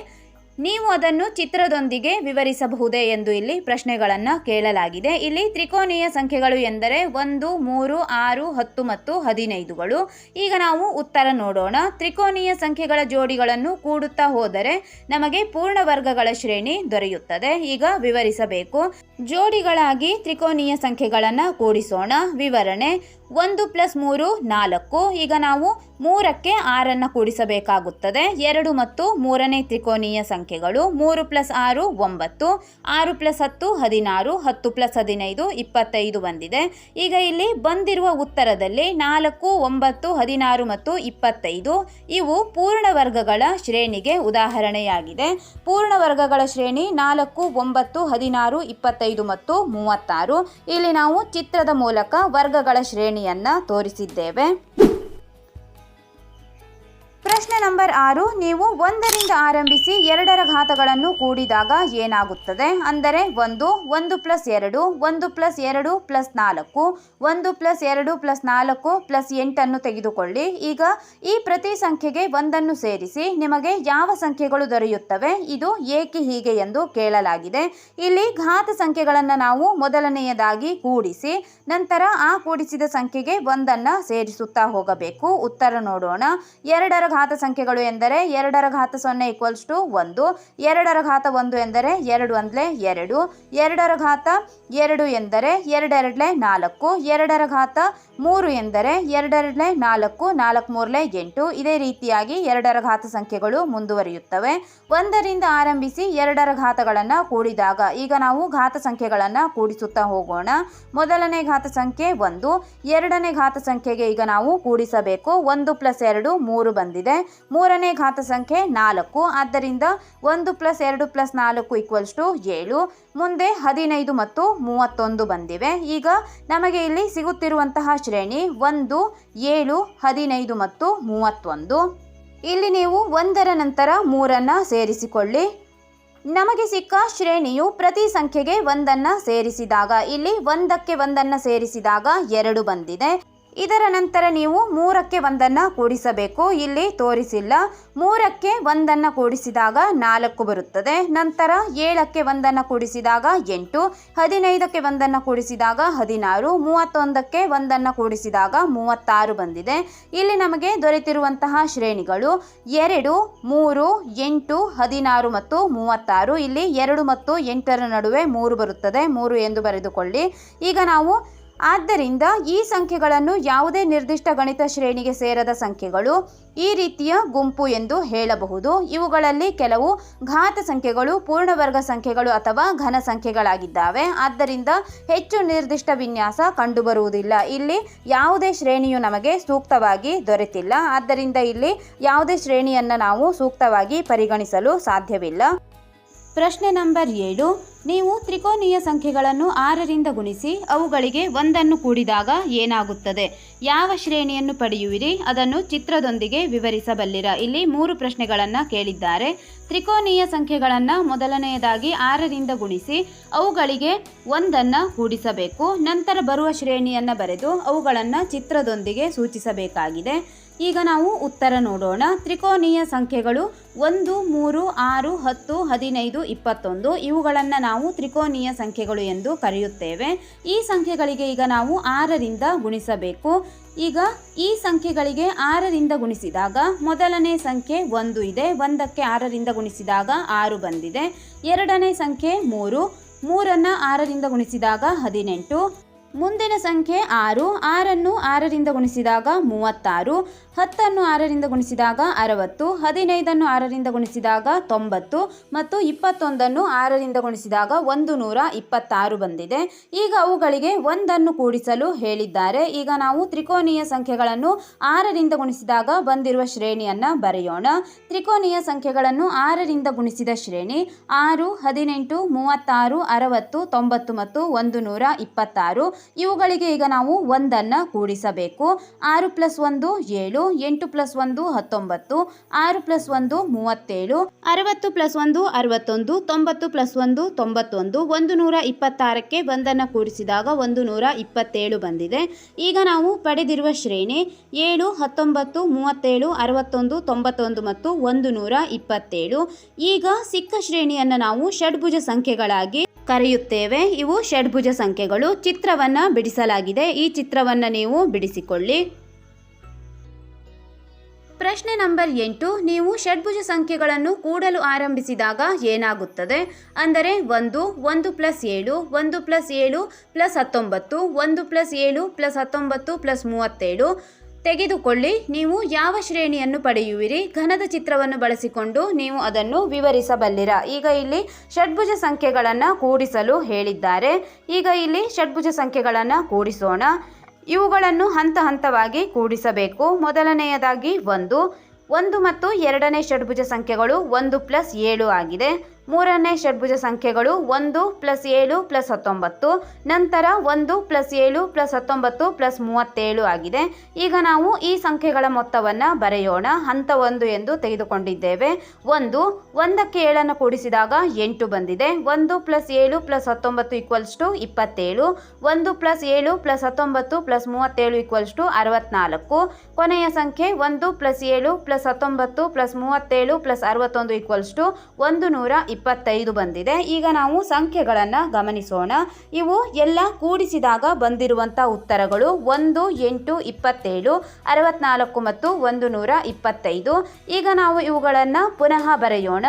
ನೀವು ಅದನ್ನು ಚಿತ್ರದೊಂದಿಗೆ ವಿವರಿಸಬಹುದೇ ಎಂದು ಇಲ್ಲಿ ಪ್ರಶ್ನೆಗಳನ್ನು ಕೇಳಲಾಗಿದೆ. ಇಲ್ಲಿ ತ್ರಿಕೋನೀಯ ಸಂಖ್ಯೆಗಳು ಎಂದರೆ ಒಂದು, ಮೂರು, ಆರು, ಹತ್ತು ಮತ್ತು ಹದಿನೈದುಗಳು ಈಗ ನಾವು ಉತ್ತರ ನೋಡೋಣ. ತ್ರಿಕೋನೀಯ ಸಂಖ್ಯೆಗಳ ಜೋಡಿಗಳನ್ನು ಕೂಡುತ್ತಾ ಹೋದರೆ ನಮಗೆ ಪೂರ್ಣ ವರ್ಗಗಳ ಶ್ರೇಣಿ ದೊರೆಯುತ್ತದೆ. ಈಗ ವಿವರಿಸಬೇಕು. ಜೋಡಿಗಳಾಗಿ ತ್ರಿಕೋನೀಯ ಸಂಖ್ಯೆಗಳನ್ನು ಕೂಡಿಸೋಣ. ವಿವರಣೆ ಒಂದು ಪ್ಲಸ್ ಮೂರು ನಾಲ್ಕು. ಈಗ ನಾವು ಮೂರಕ್ಕೆ ಆರನ್ನು ಕೂಡಿಸಬೇಕಾಗುತ್ತದೆ. ಎರಡು ಮತ್ತು ಮೂರನೇ ತ್ರಿಕೋನೀಯ ಸಂಖ್ಯೆಗಳು ಮೂರು ಪ್ಲಸ್ ಆರು ಒಂಬತ್ತು, ಆರು ಪ್ಲಸ್ ಹತ್ತು ಹದಿನಾರು, ಹತ್ತು ಪ್ಲಸ್ ಹದಿನೈದು ಇಪ್ಪತ್ತೈದು ಬಂದಿದೆ. ಈಗ ಇಲ್ಲಿ ಬಂದಿರುವ ಉತ್ತರದಲ್ಲಿ ನಾಲ್ಕು, ಒಂಬತ್ತು, ಹದಿನಾರು ಮತ್ತು ಇಪ್ಪತ್ತೈದು ಇವು ಪೂರ್ಣ ವರ್ಗಗಳ ಶ್ರೇಣಿಗೆ ಉದಾಹರಣೆಯಾಗಿದೆ. ಪೂರ್ಣ ವರ್ಗಗಳ ಶ್ರೇಣಿ ನಾಲ್ಕು, ಒಂಬತ್ತು, ಹದಿನಾರು, ಇಪ್ಪತ್ತೈದು ಮತ್ತು ಮೂವತ್ತಾರು. ಇಲ್ಲಿ ನಾವು ಚಿತ್ರದ ಮೂಲಕ ವರ್ಗಗಳ ಶ್ರೇಣಿಯನ್ನ ತೋರಿಸಿದ್ದೇವೆ. ಪ್ರಶ್ನೆ ನಂಬರ್ ಆರು, ನೀವು ಒಂದರಿಂದ ಆರಂಭಿಸಿ ಎರಡರ ಘಾತಗಳನ್ನು ಕೂಡಿದಾಗ ಏನಾಗುತ್ತದೆ? ಅಂದರೆ ಒಂದು ಒಂದು ಪ್ಲಸ್ ಎರಡು, ಒಂದು ಪ್ಲಸ್ ಎರಡು ಪ್ಲಸ್ ನಾಲ್ಕು, ಒಂದು ಪ್ಲಸ್ ಎರಡು ಪ್ಲಸ್ ನಾಲ್ಕು ಪ್ಲಸ್ ಎಂಟನ್ನು ತೆಗೆದುಕೊಳ್ಳಿ. ಈಗ ಈ ಪ್ರತಿ ಸಂಖ್ಯೆಗೆ ಒಂದನ್ನು ಸೇರಿಸಿ ನಿಮಗೆ ಯಾವ ಸಂಖ್ಯೆಗಳು ದೊರೆಯುತ್ತವೆ? ಇದು ಏಕೆ ಹೀಗೆ ಎಂದು ಕೇಳಲಾಗಿದೆ. ಇಲ್ಲಿ ಘಾತ ಸಂಖ್ಯೆಗಳನ್ನು ನಾವು ಮೊದಲನೆಯದಾಗಿ ಕೂಡಿಸಿ, ನಂತರ ಆ ಕೂಡಿಸಿದ ಸಂಖ್ಯೆಗೆ ಒಂದನ್ನು ಸೇರಿಸುತ್ತಾ ಹೋಗಬೇಕು. ಉತ್ತರ ನೋಡೋಣ. ಎರಡರ ಘಾತ ಸಂಖ್ಯೆಗಳು ಎಂದರೆ ಎರಡರ ಘಾತ ಸೊನ್ನೆ ಈಕ್ವಲ್ಸ್ ಟು ಒಂದು, ಎರಡರ ಘಾತ ಒಂದು ಎಂದರೆ ಎರಡು ಅಂದ್ಲೆ ಎರಡು, ಎರಡರ ಘಾತ ಎರಡು ಎಂದರೆ ಎರಡೆರಡ್ಲೆ ನಾಲ್ಕು, ಎರಡರ ಘಾತ ಮೂರು ಎಂದರೆ ಎರಡೆರಡಲೆ ನಾಲ್ಕು ನಾಲ್ಕು ಮೂರಲೆ ಎಂಟು. ಇದೇ ರೀತಿಯಾಗಿ ಎರಡರ ಘಾತ ಸಂಖ್ಯೆಗಳು ಮುಂದುವರಿಯುತ್ತವೆ. ಒಂದರಿಂದ ಆರಂಭಿಸಿ ಎರಡರ ಘಾತಗಳನ್ನು ಕೂಡಿದಾಗ ಈಗ ನಾವು ಘಾತ ಸಂಖ್ಯೆಗಳನ್ನು ಕೂಡಿಸುತ್ತಾ ಹೋಗೋಣ. ಮೊದಲನೇ ಘಾತ ಸಂಖ್ಯೆ ಒಂದು, ಎರಡನೇ ಘಾತ ಸಂಖ್ಯೆಗೆ ಈಗ ನಾವು ಕೂಡಿಸಬೇಕು. ಒಂದು ಪ್ಲಸ್ ಎರಡು ಮೂರು ಬಂದಿದೆ. ಮೂರನೇ ಘಾತ ಸಂಖ್ಯೆ ನಾಲ್ಕು. ಆದ್ದರಿಂದ ಒಂದು ಪ್ಲಸ್ ಎರಡು ಪ್ಲಸ್ ನಾಲ್ಕು ಈಕ್ವಲ್ಸ್ ಟು ಏಳು. ಮುಂದೆ ಹದಿನೈದು ಮತ್ತು ಮೂವತ್ತೊಂದು ಬಂದಿವೆ. ಈಗ ನಮಗೆ ಇಲ್ಲಿ ಸಿಗುತ್ತಿರುವಂತಹ ಶ್ರೇಣಿ ಒಂದು, ಏಳು, ಹದಿನೈದು ಮತ್ತು ಮೂವತ್ತೊಂದು. ಇಲ್ಲಿ ನೀವು ಒಂದರ ನಂತರ ಮೂರನ್ನು ಸೇರಿಸಿಕೊಳ್ಳಿ. ನಮಗೆ ಸಿಕ್ಕ ಶ್ರೇಣಿಯು ಪ್ರತಿ ಸಂಖ್ಯೆಗೆ ಒಂದನ್ನು ಸೇರಿಸಿದಾಗ, ಇಲ್ಲಿ ಒಂದಕ್ಕೆ ಒಂದನ್ನು ಸೇರಿಸಿದಾಗ ಎರಡು ಬಂದಿದೆ. ಇದರ ನಂತರ ನೀವು ಮೂರಕ್ಕೆ ಒಂದನ್ನು ಕೂಡಿಸಬೇಕು. ಇಲ್ಲಿ ತೋರಿಸಿಲ್ಲ. ಮೂರಕ್ಕೆ ಒಂದನ್ನು ಕೂಡಿಸಿದಾಗ ನಾಲ್ಕು ಬರುತ್ತದೆ. ನಂತರ ಏಳಕ್ಕೆ ಒಂದನ್ನು ಕೂಡಿಸಿದಾಗ ಎಂಟು, ಹದಿನೈದಕ್ಕೆ ಒಂದನ್ನು ಕೂಡಿಸಿದಾಗ ಹದಿನಾರು, ಮೂವತ್ತೊಂದಕ್ಕೆ ಒಂದನ್ನು ಕೂಡಿಸಿದಾಗ ಮೂವತ್ತಾರು ಬಂದಿದೆ. ಇಲ್ಲಿ ನಮಗೆ ದೊರೆತಿರುವಂತಹ ಶ್ರೇಣಿಗಳು ಎರಡು, ಮೂರು, ಎಂಟು, ಹದಿನಾರು ಮತ್ತು ಮೂವತ್ತಾರು. ಇಲ್ಲಿ ಎರಡು ಮತ್ತು ಎಂಟರ ನಡುವೆ ಮೂರು ಬರುತ್ತದೆ. ಮೂರು ಎಂದು ಬರೆದುಕೊಳ್ಳಿ. ಈಗ ನಾವು ಆದ್ದರಿಂದ ಈ ಸಂಖ್ಯೆಗಳನ್ನು ಯಾವುದೇ ನಿರ್ದಿಷ್ಟ ಗಣಿತ ಶ್ರೇಣಿಗೆ ಸೇರದ ಸಂಖ್ಯೆಗಳು ಈ ರೀತಿಯ ಗುಂಪು ಎಂದು ಹೇಳಬಹುದು. ಇವುಗಳಲ್ಲಿ ಕೆಲವು ಘಾತ ಸಂಖ್ಯೆಗಳು, ಪೂರ್ಣವರ್ಗ ಸಂಖ್ಯೆಗಳು ಅಥವಾ ಘನ ಸಂಖ್ಯೆಗಳಾಗಿದ್ದಾವೆ. ಆದ್ದರಿಂದ ಹೆಚ್ಚು ನಿರ್ದಿಷ್ಟ ವಿನ್ಯಾಸ ಕಂಡುಬರುವುದಿಲ್ಲ. ಇಲ್ಲಿ ಯಾವುದೇ ಶ್ರೇಣಿಯು ನಮಗೆ ಸೂಕ್ತವಾಗಿ ದೊರೆತಿಲ್ಲ. ಆದ್ದರಿಂದ ಇಲ್ಲಿ ಯಾವುದೇ ಶ್ರೇಣಿಯನ್ನು ನಾವು ಸೂಕ್ತವಾಗಿ ಪರಿಗಣಿಸಲು ಸಾಧ್ಯವಿಲ್ಲ. ಪ್ರಶ್ನೆ ನಂಬರ್ ಏಳು. ನೀವು ತ್ರಿಕೋನೀಯ ಸಂಖ್ಯೆಗಳನ್ನು ಆರರಿಂದ ಗುಣಿಸಿ ಅವುಗಳಿಗೆ ಒಂದನ್ನು ಕೂಡಿದಾಗ ಏನಾಗುತ್ತದೆ? ಯಾವ ಶ್ರೇಣಿಯನ್ನು ಪಡೆಯುವಿರಿ? ಅದನ್ನು ಚಿತ್ರದೊಂದಿಗೆ ವಿವರಿಸಬಲ್ಲಿರ. ಇಲ್ಲಿ ಮೂರು ಪ್ರಶ್ನೆಗಳನ್ನು ಕೇಳಿದ್ದಾರೆ. ತ್ರಿಕೋನೀಯ ಸಂಖ್ಯೆಗಳನ್ನು ಮೊದಲನೆಯದಾಗಿ ಆರರಿಂದ ಗುಣಿಸಿ ಅವುಗಳಿಗೆ ಒಂದನ್ನು ಕೂಡಿಸಬೇಕು. ನಂತರ ಬರುವ ಶ್ರೇಣಿಯನ್ನು ಬರೆದು ಅವುಗಳನ್ನು ಚಿತ್ರದೊಂದಿಗೆ ಸೂಚಿಸಬೇಕಾಗಿದೆ. ಈಗ ನಾವು ಉತ್ತರ ನೋಡೋಣ. ತ್ರಿಕೋನೀಯ ಸಂಖ್ಯೆಗಳು ಒಂದು, ಮೂರು, ಆರು, ಹತ್ತು, ಹದಿನೈದು, ಇಪ್ಪತ್ತೊಂದು. ಇವುಗಳನ್ನು ನಾವು ತ್ರಿಕೋನೀಯ ಸಂಖ್ಯೆಗಳು ಎಂದು ಕರೆಯುತ್ತೇವೆ. ಈ ಸಂಖ್ಯೆಗಳಿಗೆ ಈಗ ನಾವು ಆರರಿಂದ ಗುಣಿಸಬೇಕು. ಈಗ ಈ ಸಂಖ್ಯೆಗಳಿಗೆ ಆರರಿಂದ ಗುಣಿಸಿದಾಗ ಮೊದಲನೇ ಸಂಖ್ಯೆ ಒಂದು ಇದೆ. ಒಂದಕ್ಕೆ ಆರರಿಂದ ಗುಣಿಸಿದಾಗ ಆರು ಬಂದಿದೆ. ಎರಡನೇ ಸಂಖ್ಯೆ ಮೂರು. ಮೂರನ್ನು ಆರರಿಂದ ಗುಣಿಸಿದಾಗ ಹದಿನೆಂಟು. ಮುಂದಿನ ಸಂಖ್ಯೆ ಆರು. ಆರನ್ನು ಆರರಿಂದ ಗುಣಿಸಿದಾಗ ಮೂವತ್ತಾರು. ಹತ್ತನ್ನು ಆರರಿಂದ ಗುಣಿಸಿದಾಗ ಅರವತ್ತು. ಹದಿನೈದನ್ನು ಆರರಿಂದ ಗುಣಿಸಿದಾಗ ತೊಂಬತ್ತು. ಮತ್ತು ಇಪ್ಪತ್ತೊಂದನ್ನು ಆರರಿಂದ ಗುಣಿಸಿದಾಗ ಒಂದು ನೂರ ಇಪ್ಪತ್ತಾರು ಬಂದಿದೆ. ಈಗ ಅವುಗಳಿಗೆ ಒಂದನ್ನು ಕೂಡಿಸಲು ಹೇಳಿದ್ದಾರೆ. ಈಗ ನಾವು ತ್ರಿಕೋನೀಯ ಸಂಖ್ಯೆಗಳನ್ನು ಆರರಿಂದ ಗುಣಿಸಿದಾಗ ಬಂದಿರುವ ಶ್ರೇಣಿಯನ್ನು ಬರೆಯೋಣ. ತ್ರಿಕೋನೀಯ ಸಂಖ್ಯೆಗಳನ್ನು ಆರರಿಂದ ಗುಣಿಸಿದ ಶ್ರೇಣಿ ಆರು, ಹದಿನೆಂಟು, ಮೂವತ್ತಾರು, ಅರವತ್ತು, ತೊಂಬತ್ತು ಮತ್ತು ಒಂದು ನೂರ ಇಪ್ಪತ್ತಾರು. ಇವುಗಳಿಗೆ ಈಗ ನಾವು ಒಂದನ್ನು ಕೂಡಿಸಬೇಕು. ಆರು ಪ್ಲಸ್ ಒಂದು ಏಳು, ಎಂಟು ಪ್ಲಸ್ ಒಂದು ಹತ್ತೊಂಬತ್ತು, ಆರು ಪ್ಲಸ್ ಒಂದು ಮೂವತ್ತೇಳು, ಅರವತ್ತು ಪ್ಲಸ್ ಒಂದು ಅರವತ್ತೊಂದು, ತೊಂಬತ್ತು ಪ್ಲಸ್ ಒಂದು ತೊಂಬತ್ತೊಂದು, ಒಂದು ನೂರ ಇಪ್ಪತ್ತಾರಕ್ಕೆ ಒಂದನ್ನು ಕೂಡಿಸಿದಾಗ ಒಂದು ನೂರ ಇಪ್ಪತ್ತೇಳು ಬಂದಿದೆ. ಈಗ ನಾವು ಪಡೆದಿರುವ ಶ್ರೇಣಿ ಏಳು, ಹತ್ತೊಂಬತ್ತು, ಮೂವತ್ತೇಳು, ಅರವತ್ತೊಂದು, ತೊಂಬತ್ತೊಂದು ಮತ್ತು ಒಂದು ನೂರ ಇಪ್ಪತ್ತೇಳು. ಈಗ ಸಿಕ್ಕ ಶ್ರೇಣಿಯನ್ನು ನಾವು ಷಡ್ಭುಜ ಸಂಖ್ಯೆಗಳಾಗಿ ಕರೆಯುತ್ತೇವೆ. ಇವು ಷಡ್ಭುಜ ಸಂಖ್ಯೆಗಳು. ಚಿತ್ರವನ್ನು ಬಿಡಿಸಲಾಗಿದೆ. ಈ ಚಿತ್ರವನ್ನು ನೀವು ಬಿಡಿಸಿಕೊಳ್ಳಿ. ಪ್ರಶ್ನೆ ನಂಬರ್ ಎಂಟು. ನೀವು ಷಡ್ಭುಜ ಸಂಖ್ಯೆಗಳನ್ನು ಕೂಡಲು ಆರಂಭಿಸಿದಾಗ ಏನಾಗುತ್ತದೆ? ಅಂದರೆ ಒಂದು ಒಂದು ಪ್ಲಸ್ ಏಳು, ಒಂದು ಪ್ಲಸ್ ಏಳು ಪ್ಲಸ್ ಹತ್ತೊಂಬತ್ತು, ಒಂದು ಪ್ಲಸ್ ಏಳು ಪ್ಲಸ್ ಹತ್ತೊಂಬತ್ತು ಪ್ಲಸ್ ಮೂವತ್ತೇಳು. ತೆಗೆದುಕೊಳ್ಳಿ, ನೀವು ಯಾವ ಶ್ರೇಣಿಯನ್ನು ಪಡೆಯುವಿರಿ, ಘನದ ಚಿತ್ರವನ್ನು ಬಳಸಿಕೊಂಡು ನೀವು ಅದನ್ನು ವಿವರಿಸಬಲ್ಲಿರ. ಈಗ ಇಲ್ಲಿ ಷಡ್ಭುಜ ಸಂಖ್ಯೆಗಳನ್ನು ಕೂಡಿಸಲು ಹೇಳಿದ್ದಾರೆ. ಈಗ ಇಲ್ಲಿ ಷಡ್ಭುಜ ಸಂಖ್ಯೆಗಳನ್ನು ಕೂಡಿಸೋಣ. ಇವುಗಳನ್ನು ಹಂತ ಹಂತವಾಗಿ ಕೂಡಿಸಬೇಕು. ಮೊದಲನೆಯದಾಗಿ ಒಂದು. ಒಂದು ಮತ್ತು ಎರಡನೇ ಷಡ್ಭುಜ ಸಂಖ್ಯೆಗಳು ಒಂದು ಪ್ಲಸ್ ಏಳು ಆಗಿದೆ. ಮೂರನೇ ಷಡ್ಭುಜ ಸಂಖ್ಯೆಗಳು ಒಂದು ಪ್ಲಸ್ ಏಳು ಪ್ಲಸ್ ಹತ್ತೊಂಬತ್ತು, ನಂತರ ಒಂದು ಪ್ಲಸ್ ಏಳು ಪ್ಲಸ್ ಹತ್ತೊಂಬತ್ತು ಪ್ಲಸ್ ಮೂವತ್ತೇಳು ಆಗಿದೆ. ಈಗ ನಾವು ಈ ಸಂಖ್ಯೆಗಳ ಮೊತ್ತವನ್ನು ಬರೆಯೋಣ. ಹಂತ ಒಂದು ಎಂದು ತೆಗೆದುಕೊಂಡಿದ್ದೇವೆ. ಒಂದು, ಒಂದಕ್ಕೆ ಏಳನ್ನು ಕೂಡಿಸಿದಾಗ ಎಂಟು ಬಂದಿದೆ. ಒಂದು ಪ್ಲಸ್ ಏಳು ಪ್ಲಸ್ ಹತ್ತೊಂಬತ್ತು ಈಕ್ವಲ್ಸ್ ಟು ಇಪ್ಪತ್ತೇಳು. ಒಂದು ಪ್ಲಸ್ ಏಳು ಪ್ಲಸ್ ಹತ್ತೊಂಬತ್ತು ಪ್ಲಸ್ ಮೂವತ್ತೇಳು ಈಕ್ವಲ್ಸ್ ಟು ಅರವತ್ನಾಲ್ಕು. ಕೊನೆಯ ಸಂಖ್ಯೆ ಒಂದು ಪ್ಲಸ್ ಏಳು ಪ್ಲಸ್ ಹತ್ತೊಂಬತ್ತು ಪ್ಲಸ್ ಮೂವತ್ತೇಳು ಪ್ಲಸ್ ಅರವತ್ತೊಂದು ಈಕ್ವಲ್ಸ್ ಟು ಒಂದು ನೂರ ಇಪ್ಪತ್ತೈದು ಬಂದಿದೆ. ಈಗ ನಾವು ಸಂಖ್ಯೆಗಳನ್ನು ಗಮನಿಸೋಣ. ಇವು ಎಲ್ಲ ಕೂಡಿಸಿದಾಗ ಬಂದಿರುವಂಥ ಉತ್ತರಗಳು ಒಂದು, ಎಂಟು, ಇಪ್ಪತ್ತೇಳು, ಅರವತ್ನಾಲ್ಕು ಮತ್ತು ಒಂದು ನೂರ ಇಪ್ಪತ್ತೈದು. ಈಗ ನಾವು ಇವುಗಳನ್ನು ಪುನಃ ಬರೆಯೋಣ.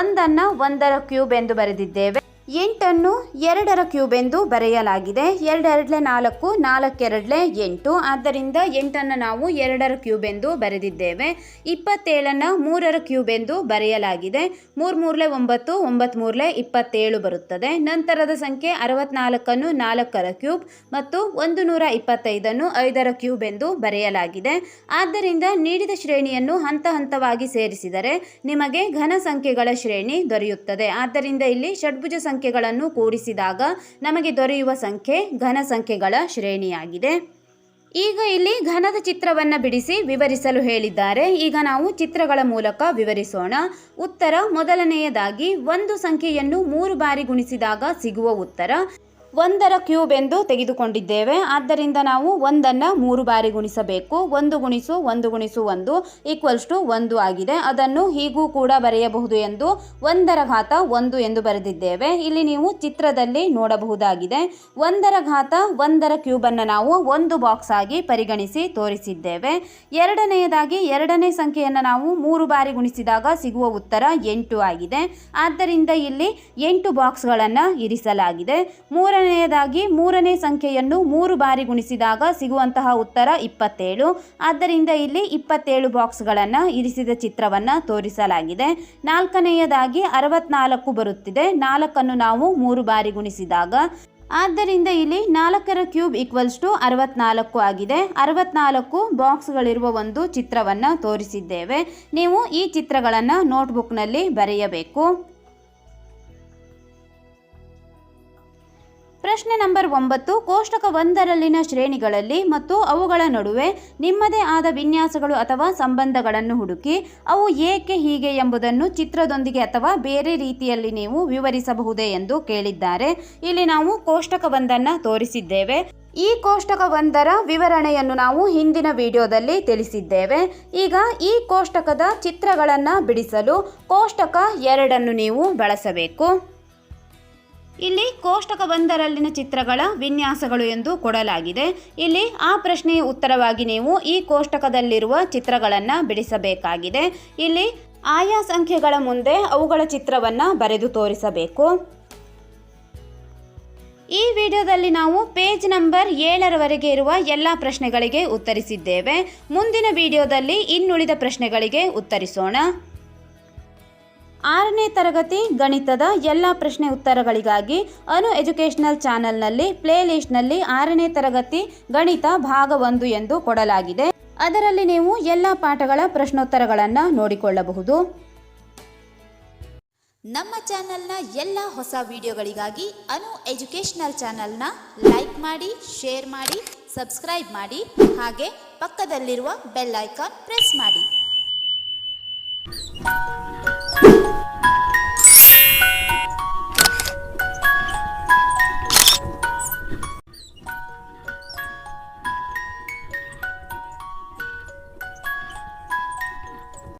ಒಂದನ್ನು ಒಂದರ ಕ್ಯೂಬ್ ಎಂದು ಬರೆದಿದ್ದೇವೆ. ಎಂಟನ್ನು ಎರಡರ ಕ್ಯೂಬ್ ಎಂದು ಬರೆಯಲಾಗಿದೆ. ಎರಡೆರಡಲೆ ನಾಲ್ಕು, ನಾಲ್ಕೆರಡಲೆ ಎಂಟು. ಆದ್ದರಿಂದ ಎಂಟನ್ನು ನಾವು ಎರಡರ ಕ್ಯೂಬ್ ಎಂದು ಬರೆದಿದ್ದೇವೆ. ಇಪ್ಪತ್ತೇಳನ್ನು ಮೂರರ ಕ್ಯೂಬ್ ಎಂದು ಬರೆಯಲಾಗಿದೆ. ಮೂರು ಮೂರಲೆ ಒಂಬತ್ತು ಒಂಬತ್ತು ಮೂರಲೆ ಇಪ್ಪತ್ತೇಳು ಬರುತ್ತದೆ. ನಂತರದ ಸಂಖ್ಯೆ ಅರವತ್ನಾಲ್ಕನ್ನು ನಾಲ್ಕರ ಕ್ಯೂಬ್ ಮತ್ತು ಒಂದು ನೂರ ಇಪ್ಪತ್ತೈದನ್ನು ಐದರ ಕ್ಯೂಬ್ ಎಂದು ಬರೆಯಲಾಗಿದೆ. ಆದ್ದರಿಂದ ನೀಡಿದ ಶ್ರೇಣಿಯನ್ನು ಹಂತ ಹಂತವಾಗಿ ಸೇರಿಸಿದರೆ ನಿಮಗೆ ಘನ ಸಂಖ್ಯೆಗಳ ಶ್ರೇಣಿ ದೊರೆಯುತ್ತದೆ. ಆದ್ದರಿಂದ ಇಲ್ಲಿ ಷಡ್ಭುಜ ಸಂಖ್ಯೆಗಳನ್ನು ಕೂಡಿಸಿದಾಗ ನಮಗೆ ದೊರೆಯುವ ಸಂಖ್ಯೆ ಘನ ಸಂಖ್ಯೆಗಳ ಶ್ರೇಣಿಯಾಗಿದೆ. ಈಗ ಇಲ್ಲಿ ಘನದ ಚಿತ್ರವನ್ನು ಬಿಡಿಸಿ ವಿವರಿಸಲು ಹೇಳಿದ್ದಾರೆ. ಈಗ ನಾವು ಚಿತ್ರಗಳ ಮೂಲಕ ವಿವರಿಸೋಣ. ಉತ್ತರ ಮೊದಲನೆಯದಾಗಿ ಒಂದು ಸಂಖ್ಯೆಯನ್ನು ಮೂರು ಬಾರಿ ಗುಣಿಸಿದಾಗ ಸಿಗುವ ಉತ್ತರ. ಒಂದರ ಕ್ಯೂಬ್ ಎಂದು ತೆಗೆದುಕೊಂಡಿದ್ದೇವೆ. ಆದ್ದರಿಂದ ನಾವು ಒಂದನ್ನು ಮೂರು ಬಾರಿ ಗುಣಿಸಬೇಕು. ಒಂದು ಗುಣಿಸು ಒಂದು ಗುಣಿಸು, ಒಂದು ಈಕ್ವಲ್ಸ್ ಟು ಒಂದು ಆಗಿದೆ. ಅದನ್ನು ಹೀಗೂ ಕೂಡ ಬರೆಯಬಹುದು ಎಂದು ಒಂದರ ಘಾತ ಒಂದು ಎಂದು ಬರೆದಿದ್ದೇವೆ. ಇಲ್ಲಿ ನೀವು ಚಿತ್ರದಲ್ಲಿ ನೋಡಬಹುದಾಗಿದೆ. ಒಂದರ ಘಾತ ಒಂದರ ಕ್ಯೂಬನ್ನು ನಾವು ಒಂದು ಬಾಕ್ಸ್ ಆಗಿ ಪರಿಗಣಿಸಿ ತೋರಿಸಿದ್ದೇವೆ. ಎರಡನೆಯದಾಗಿ ಎರಡನೇ ಸಂಖ್ಯೆಯನ್ನು ನಾವು ಮೂರು ಬಾರಿ ಗುಣಿಸಿದಾಗ ಸಿಗುವ ಉತ್ತರ ಎಂಟು ಆಗಿದೆ. ಆದ್ದರಿಂದ ಇಲ್ಲಿ ಎಂಟು ಬಾಕ್ಸ್ಗಳನ್ನು ಇರಿಸಲಾಗಿದೆ. ಮೂರನೆಯದಾಗಿ ಮೂರನೇ ಸಂಖ್ಯೆಯನ್ನು ಮೂರು ಬಾರಿ ಗುಣಿಸಿದಾಗ ಸಿಗುವಂತಹ ಉತ್ತರ ಇಪ್ಪತ್ತೇಳು. ಆದ್ದರಿಂದ ಇಲ್ಲಿ ಇಪ್ಪತ್ತೇಳು ಬಾಕ್ಸ್ಗಳನ್ನು ಇರಿಸಿದ ಚಿತ್ರವನ್ನು ತೋರಿಸಲಾಗಿದೆ. ನಾಲ್ಕನೆಯದಾಗಿ ಅರವತ್ನಾಲ್ಕು ಬರುತ್ತಿದೆ. ನಾಲ್ಕನ್ನು ನಾವು ಮೂರು ಬಾರಿ ಗುಣಿಸಿದಾಗ. ಆದ್ದರಿಂದ ಇಲ್ಲಿ ನಾಲ್ಕರ ಕ್ಯೂಬ್ ಈಕ್ವಲ್ಸ್ ಟು ಅರವತ್ನಾಲ್ಕು ಆಗಿದೆ. ಅರವತ್ನಾಲ್ಕು ಬಾಕ್ಸ್ಗಳಿರುವ ಒಂದು ಚಿತ್ರವನ್ನು ತೋರಿಸಿದ್ದೇವೆ. ನೀವು ಈ ಚಿತ್ರಗಳನ್ನು ನೋಟ್ಬುಕ್ನಲ್ಲಿ ಬರೆಯಬೇಕು. ಪ್ರಶ್ನೆ ನಂಬರ್ ಒಂಬತ್ತು, ಕೋಷ್ಟಕ ಒಂದರಲ್ಲಿನ ಶ್ರೇಣಿಗಳಲ್ಲಿ ಮತ್ತು ಅವುಗಳ ನಡುವೆ ನಿಮ್ಮದೇ ಆದ ವಿನ್ಯಾಸಗಳು ಅಥವಾ ಸಂಬಂಧಗಳನ್ನು ಹುಡುಕಿ, ಅವು ಏಕೆ ಹೀಗೆ ಎಂಬುದನ್ನು ಚಿತ್ರದೊಂದಿಗೆ ಅಥವಾ ಬೇರೆ ರೀತಿಯಲ್ಲಿ ನೀವು ವಿವರಿಸಬಹುದೇ ಎಂದು ಕೇಳಿದ್ದಾರೆ. ಇಲ್ಲಿ ನಾವು ಕೋಷ್ಟಕ ಒಂದನ್ನು ತೋರಿಸಿದ್ದೇವೆ. ಈ ಕೋಷ್ಟಕ ಒಂದರ ವಿವರಣೆಯನ್ನು ನಾವು ಹಿಂದಿನ ವಿಡಿಯೋದಲ್ಲಿ ತಿಳಿಸಿದ್ದೇವೆ. ಈಗ ಈ ಕೋಷ್ಟಕದ ಚಿತ್ರಗಳನ್ನು ಬಿಡಿಸಲು ಕೋಷ್ಟಕ ಎರಡನ್ನು ನೀವು ಬಳಸಬೇಕು. ಇಲ್ಲಿ ಕೋಷ್ಟಕ ಒಂದರಲ್ಲಿನ ಚಿತ್ರಗಳ ವಿನ್ಯಾಸಗಳು ಎಂದು ಕೊಡಲಾಗಿದೆ. ಇಲ್ಲಿ ಆ ಪ್ರಶ್ನೆಯ ಉತ್ತರವಾಗಿ ನೀವು ಈ ಕೋಷ್ಟಕದಲ್ಲಿರುವ ಚಿತ್ರಗಳನ್ನು ಬಿಡಿಸಬೇಕಾಗಿದೆ. ಇಲ್ಲಿ ಆಯಾ ಸಂಖ್ಯೆಗಳ ಮುಂದೆ ಅವುಗಳ ಚಿತ್ರವನ್ನು ಬರೆದು ತೋರಿಸಬೇಕು. ಈ ವಿಡಿಯೋದಲ್ಲಿ ನಾವು ಪೇಜ್ ನಂಬರ್ ಏಳರವರೆಗೆ ಇರುವ ಎಲ್ಲ ಪ್ರಶ್ನೆಗಳಿಗೆ ಉತ್ತರಿಸಿದ್ದೇವೆ. ಮುಂದಿನ ವಿಡಿಯೋದಲ್ಲಿ ಇನ್ನುಳಿದ ಪ್ರಶ್ನೆಗಳಿಗೆ ಉತ್ತರಿಸೋಣ. ಆರನೇ ತರಗತಿ ಗಣಿತದ ಎಲ್ಲ ಪ್ರಶ್ನೆ ಉತ್ತರಗಳಿಗಾಗಿ ಅನು ಎಜುಕೇಷನಲ್ ಚಾನೆಲ್ನಲ್ಲಿ ಪ್ಲೇ ಲಿಸ್ಟ್ನಲ್ಲಿ ಆರನೇ ತರಗತಿ ಗಣಿತ ಭಾಗ ಒಂದು ಎಂದು ಕೊಡಲಾಗಿದೆ. ಅದರಲ್ಲಿ ನೀವು ಎಲ್ಲ ಪಾಠಗಳ ಪ್ರಶ್ನೋತ್ತರಗಳನ್ನು ನೋಡಿಕೊಳ್ಳಬಹುದು. ನಮ್ಮ ಚಾನೆಲ್ನ ಎಲ್ಲ ಹೊಸ ವಿಡಿಯೋಗಳಿಗಾಗಿ ಅನು ಎಜುಕೇಷನಲ್ ಚಾನೆಲ್ನ ಲೈಕ್ ಮಾಡಿ, ಶೇರ್ ಮಾಡಿ, ಸಬ್ಸ್ಕ್ರೈಬ್ ಮಾಡಿ, ಹಾಗೆ ಪಕ್ಕದಲ್ಲಿರುವ ಬೆಲ್ ಐಕಾನ್ ಪ್ರೆಸ್ ಮಾಡಿ.